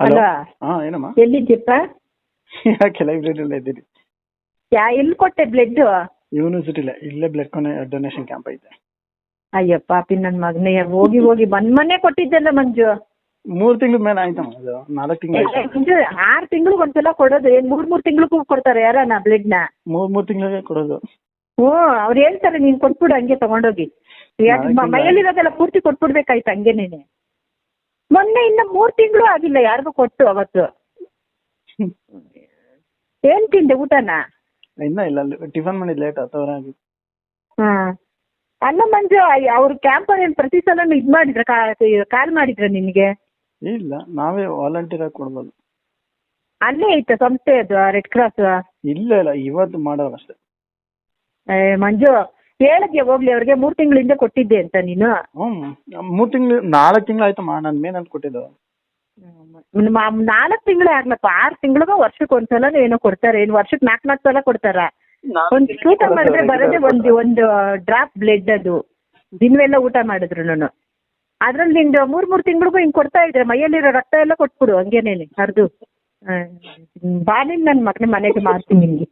Hello? ಹಾ ಏನಮ್ಮ? ಎಲ್ಲಿದ್ದೀಪ್ಪ? ಯಾಕೆ ಲೈಬ್ರರಿಯಲ್ಲೇ ಇದ್ದೀರಿ. ಯಾ ಎಲ್ಲಿ ಕೊಟ್ಟೆ ಬ್ಲಡ್ ಯೂನಿವರ್ಸಿಟಿಲೇ ಇಲ್ಲೇ ಬ್ಲಡ್ ಡೊನೇಷನ್ ಕ್ಯಾಂಪ್ ಐತೆ. ಅಯ್ಯೋ ಪಾಪಿ ನನ್ನ ಮಗನೇ. ಹೋಗಿ ಹೋಗಿ ಬಂದ್ ಮನೆ ಕೊಟ್ಟಿದ್ದಲ್ಲ ಮಂಜು. ಮೂರ್ ತಿಂಗಳ ಮೇಲೆ ಆಯ್ತಮ್ಮ ಅದು. ನಾಲ್ಕು ತಿಂಗಳು ಮಂಜು ಆರು ತಿಂಗಳಿಗೆ ಒಂದ್ಸಲ ಕೊಡೋದು. ಏನ್ ಮೂರ್ ಮೂರ್ ತಿಂಗಳಿಗೂ ಕೊಡ್ತಾರೆ ಯಾರನ ನ ಮೂರ್ ಮೂರ್ ತಿಂಗಳಿಗೆ ಕೊಡೋದು. ಹ್ಞೂ ಅವ್ರು ಹೇಳ್ತಾರೆ ನೀನ್ ಕೊಟ್ಬಿಡು ಹಂಗೆ ತಗೊಂಡೋಗಿ. ಮೈಯಲ್ಲಿರೋದೆಲ್ಲ ಪೂರ್ತಿ ಕೊಟ್ಬಿಡ್ಬೇಕಾಯ್ತು ಹಂಗೆ ನೀನೆ ಮೊನ್ನೆ ಇನ್ನ ಮೂರು ತಿಂಗಳು ಆಗಿಲ್ಲ ಯಾರಿಗೂ ಕೊಟ್ಟು ಅವತ್ತು. ಏನ್ ತಿಂದೆ ಊಟನ? ಇನ್ನ ಇಲ್ಲ ಅಲ್ಲಿ ಟಿಫನ್ ಮಾಡಿದ್ ಲೇಟ್ ಹತ್ತವರೆ ಆಗಿತ್ತು. ಹಾ. ಅಲ್ಲ ಮಂಜು ಅವ್ರ ಕ್ಯಾಂಪರ್ ಏನ್ ಪ್ರತಿ ಸಲ ಇದ್ ಮಾಡಿದ್ರ ಕಾಲ್ ಮಾಡಿದ್ರ ನಿನ್ಗೆ? ಇಲ್ಲ ನಾವೇ ವಾಲಂಟಿಯರ್ ಆಗಿ ಕೊಡ್ಬೋದು. ಅಲ್ಲೇ ಐತೆ ಸಂಸ್ಥೆ ಅದು ರೆಡ್ ಕ್ರಾಸ್ ಇಲ್ಲ ಇಲ್ಲ ಇವತ್ತು ಮಾಡೋರು ಅಷ್ಟೇ. ಮಂಜು ಹೇಳಿದ್ಯಾ ಹೋಗ್ಲಿ ಅವ್ರಿಗೆ ಮೂರ್ ತಿಂಗಳ ಹಿಂದೆ ಕೊಟ್ಟಿದ್ದೆ ಅಂತ ನೀನು? ಹ್ಮ್ ಮೂರ್ ತಿಂಗಳು ನಾಲ್ಕು ತಿಂಗಳು ಆಯ್ತಮ್ಮ ನಾನು ಅಂತ ಕೊಟ್ಟಿದ್ದು. ನಾಲ್ಕು ತಿಂಗಳೇ ಆಗ್ಲಪ್ಪ ಆರ್ ತಿಂಗಳಿಗೆ ವರ್ಷಕ್ಕೆ ಒಂದ್ಸಲ ಏನೋ ಕೊಡ್ತಾರೆ ಏನ್ ವರ್ಷಕ್ಕೆ ನಾಲ್ಕು ನಾಲ್ಕು ಸಲ ಕೊಡ್ತಾರ? ಒಂದ್ ಊಟ ಮಾಡಿದ್ರೆ ಬರೋದೇ ಒಂದು ಒಂದು ಡ್ರಾಪ್ ಬ್ಲೆಡ್ ಅದು. ದಿನವೆಲ್ಲ ಊಟ ಮಾಡಿದ್ರು ನಾನು. ಅದ್ರಲ್ಲಿ ನಿಂದು ಮೂರ್ ಮೂರ್ ತಿಂಗಳಿಗೂ ಹಿಂಗ್ ಕೊಡ್ತಾ ಇದ್ರೆ ಮೈಯಲ್ಲಿರೋ ರಕ್ತ ಎಲ್ಲ ಕೊಟ್ಬಿಡು ಹಂಗೇನೇನೆ ಹರಿದು. ಬಾ ನಿನ್ ನನ್ನ ಮಗನ ಮನೆಗೆ ಮಾಡ್ತೀನಿ ನಿಮ್ಗೆ